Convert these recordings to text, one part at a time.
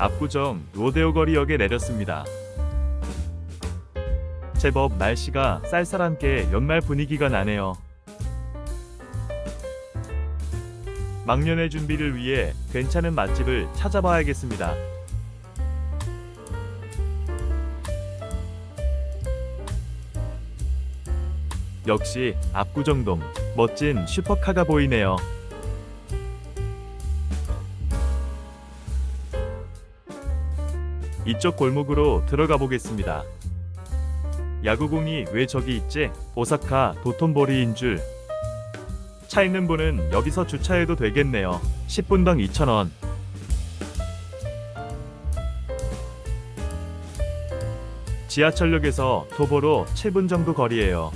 압구정 로데오 거리역에 내렸습니다. 제법 날씨가 쌀쌀함께 연말 분위기가 나네요. 막년의 준비를 위해 괜찮은 맛집을 찾아봐야겠습니다. 역시 압구정동 멋진 슈퍼카가 보이네요. 이쪽 골목으로 들어가 보겠습니다. 야구공이 왜 저기 있지? 오사카 도톤보리인 줄. 차 있는 분은 여기서 주차해도 되겠네요. 10분당 2,000원. 지하철역에서 도보로 7분 정도 거리예요.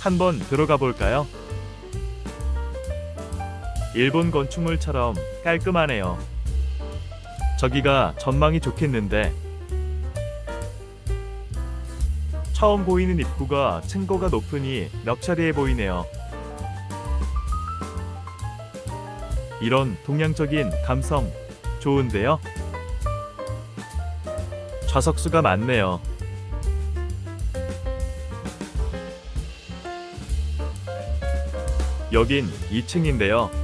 한번 들어가 볼까요? 일본 건축물처럼 깔끔하네요. 저기가 전망이 좋겠는데 처음 보이는 입구가 층고가 높으니 럭셔리해 보이네요. 이런 동양적인 감성 좋은데요? 좌석수가 많네요. 여긴 2층인데요.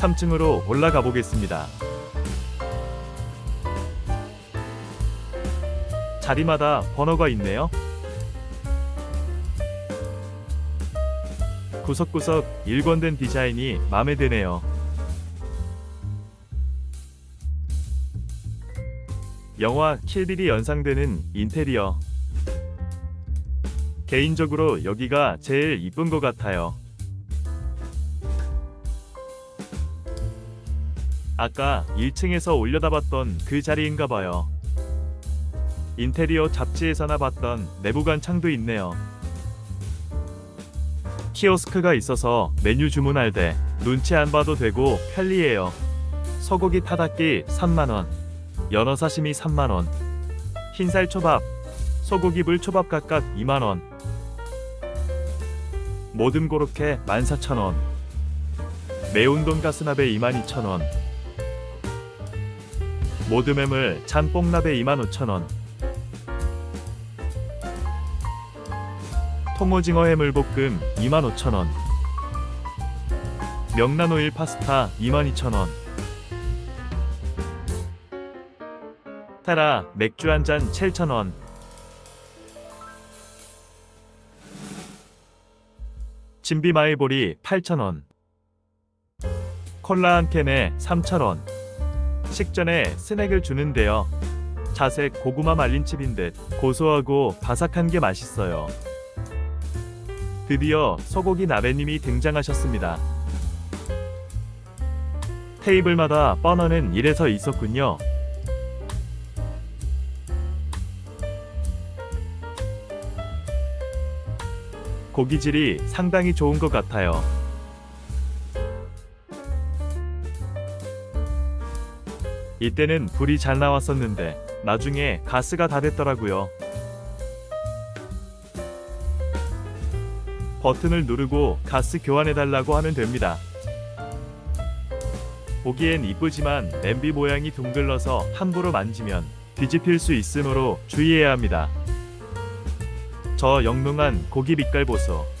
삼층으로 올라가 보겠습니다. 자리마다 번호가 있네요. 구석구석 일관된 디자인이 마음에 드네요. 영화 킬빌이 연상되는 인테리어. 개인적으로 여기가 제일 이쁜 것 같아요. 아까 1층에서 올려다봤던 그 자리인가 봐요. 인테리어 잡지에서나 봤던 내부관 창도 있네요. 키오스크가 있어서 메뉴 주문할 때 눈치 안 봐도 되고 편리해요. 소고기 타닥기 3만원, 연어 사시미 3만원, 흰살 초밥, 소고기 물초밥 각각 2만원, 모듬 고로케 14,000원, 매운 돈가스나베 22,000원, 모듬해물 잠뽕나베 25,000원, 통오징어 해물볶음 25,000원, 명란오일 파스타 22,000원, 타라 맥주 한 잔 7,000원, 진비 마이보리 8,000원, 콜라 한 캔에 3,000원, 식전에 스낵을 주는데요. 자색 고구마 말린 칩인 듯 고소하고 바삭한 게 맛있어요. 드디어 소고기 나베님이 등장하셨습니다. 테이블마다 버너는 이래서 있었군요. 고기질이 상당히 좋은 것 같아요. 이때는 불이 잘 나왔었는데 나중에 가스가 다 됐더라고요. 버튼을 누르고 가스 교환해달라고 하면 됩니다. 보기엔 이쁘지만 냄비 모양이 둥글러서 함부로 만지면 뒤집힐 수 있으므로 주의해야 합니다. 저 영롱한 고기 빛깔 보소.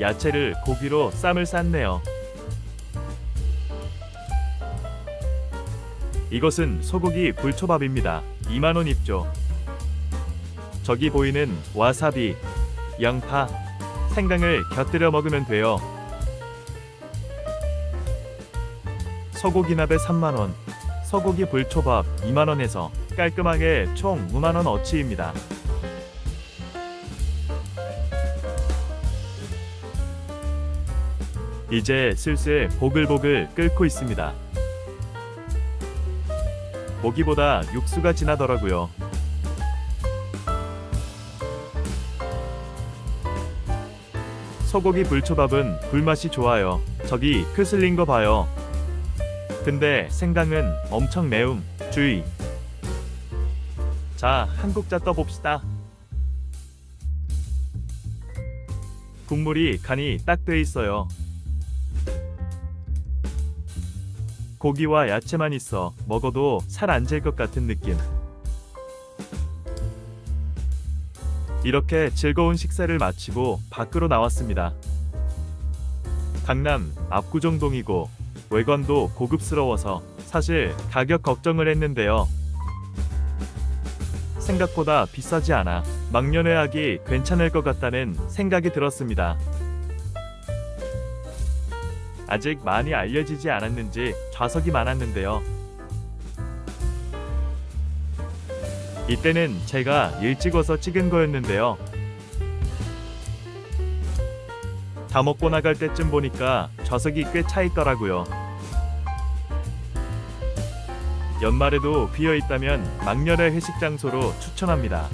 야채를 고기로 쌈을 쌌네요. 이것은 소고기 불초밥입니다. 2만원 입죠. 저기 보이는 와사비, 양파, 생강을 곁들여 먹으면 돼요. 소고기 나베 3만원, 소고기 불초밥 2만원에서 깔끔하게 총 5만원 어치입니다. 이제 슬슬 보글보글 끓고 있습니다. 고기보다 육수가 진하더라고요. 소고기 불초밥은 불맛이 좋아요. 저기 크슬린 거 봐요. 근데 생강은 엄청 매움. 주의. 자, 한 국자 떠봅시다. 국물이 간이 딱 돼 있어요. 고기와 야채만 있어 먹어도 살 안 질 것 같은 느낌. 이렇게 즐거운 식사를 마치고 밖으로 나왔습니다. 강남 압구정동이고 외관도 고급스러워서 사실 가격 걱정을 했는데요. 생각보다 비싸지 않아 막년회하기 괜찮을 것 같다는 생각이 들었습니다. 아직 많이 알려지지 않았는지 좌석이 많았는데요. 이때는 제가 일찍 와서 찍은 거였는데요. 다 먹고 나갈 때쯤 보니까 좌석이 꽤 차 있더라고요. 연말에도 비어 있다면 막년의 회식 장소로 추천합니다.